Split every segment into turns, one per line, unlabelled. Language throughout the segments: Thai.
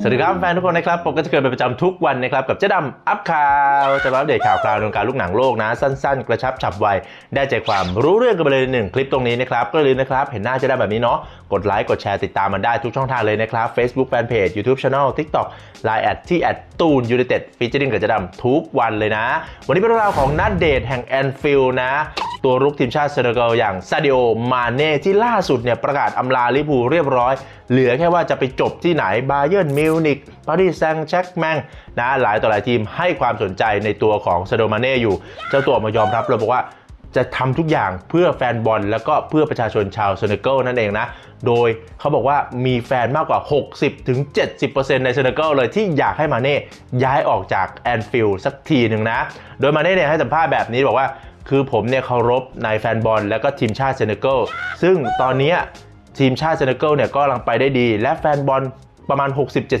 สวัสดีครับแฟนทุกคนนะครับผมก็จะเกิดเป็นประจำทุกวันนะครับกับเจ๊ดำอัพข่าวจะมาอัปเดตข่าวคราวในวงการลูกหนังโลกนะ สั้นๆ กระชับฉับไวได้ใจความรู้เรื่องกันไปเลยหนึ่งคลิปตรงนี้นะครับก็อย่าลืมนะครับ เห็นหน้าเจ๊ดำแบบนี้เนาะกดไลค์กดแชร์ติดตามมันได้ทุกช่องทางเลยนะครับ Facebook Fanpage YouTube Channel TikTok Line แอดที่แอดตูนยูไนเต็ดฟีเจอริงกับเจ๊ดำทุกวันเลยนะ วันนี้เป็นเรื่องราวของนัดเดทแห่งแอนฟิลนะ ตัวรุกทีมชาติเซเนกัลอย่างซาดิโอ มาเน่ที่ล่าสุดเนี่ยประกาศอำลาลิพูเรียบร้อย เหลือแค่ว่าจะไปจบที่ไหนบาเยิร์นมิวนิกปารีสแซงต์แช็กแมงนะหลายต่อหลายทีมให้ความสนใจในตัวของซาดิโอมาเน่อยู่ เจ้าตัวมายอมรับเลยบอกว่าจะทำทุกอย่างเพื่อแฟนบอล แล้วก็เพื่อประชาชนชาวเซเนกัลนั่นเองนะ โดยเขาบอกว่ามีแฟนมากกว่า 60-70%ในเซเนกัลเลยที่อยากให้มาเน่ย้ายออกจากแอนฟิลด์สักทีหนึ่งนะ โดยมาเน่เนี่ยให้สัมภาษณ์แบบนี้บอกว่า คือผมเนี่ยเคารพในแฟนบอล แล้วก็ทีมชาติเซเนกัลซึ่งตอนนี้ทีมชาติเซเนกัลเนี่ยก็กำลังไปได้ดี และแฟนบอลประมาณ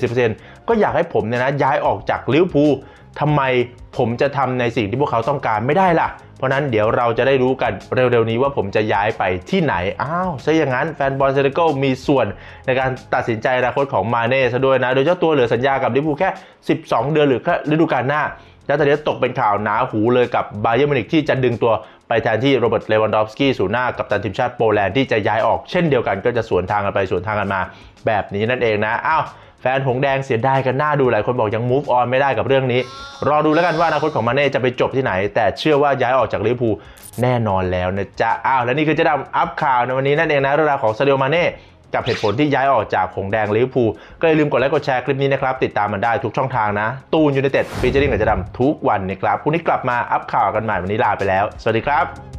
60-70%ก็อยากให้ผมเนี่ยนะย้ายออกจากลิเวอร์พูลทำไมผมจะทำในสิ่งที่พวกเขาต้องการไม่ได้ล่ะ เพราะนั้นเดี๋ยวเราจะได้รู้กันเร็วๆนี้ว่าผมจะย้ายไปที่ไหน อ้าวซะอย่างนั้นแฟนบอลเซเนกัลมีส่วนในการตัดสินใจอนาคตของมาเน่ซะด้วยนะ โดยเจ้าตัวเหลือสัญญากับลิเวอร์พูลแค่ 12 เดือนหรือแค่ฤดูกาลหน้า แล้วตอนนี้ตกเป็นข่าวหนาหูเลยกับบาเยอร์มิวนิกที่จะดึงตัวไปแทนที่โรเบิร์ตเลวันดอฟสกี้สู่หน้ากับตันทีมชาติโปแลนด์ที่จะย้ายออกเช่นเดียวกันก็จะสวนทางกันไปสวนทางกันมาแบบนี้นั่นเองนะอ้าวแฟนหงแดงเสียดายกันหน้าดูหลายคนบอกยัง move on ไม่ได้กับเรื่องนี้ รอดูแล้วกันว่าอนาคตของมาเน่จะไปจบที่ไหน แต่เชื่อว่าย้ายออกจากลิเวอร์พูลแน่นอนแล้วนะจ๊ะอ้าวและนี่คือเจะดำอัพข่าวในวันนี้นั่นเองนะเรื่องราวของซาดิโอมาเน่ กับเหตุผลที่ย้ายออกจากหงแดงลิเวอร์พูลก็อย่าลืมกดไลค์กดแชร์คลิปนี้นะครับ ติดตามมันได้ทุกช่องทางนะ ตูนยูไนเต็ดฟีเจอริ่งกับจะดำทุกวันนะครับพรุ่งนี้กลับมาอัพข่าวกันใหม่วันนี้ลาไปแล้ว สวัสดีครับ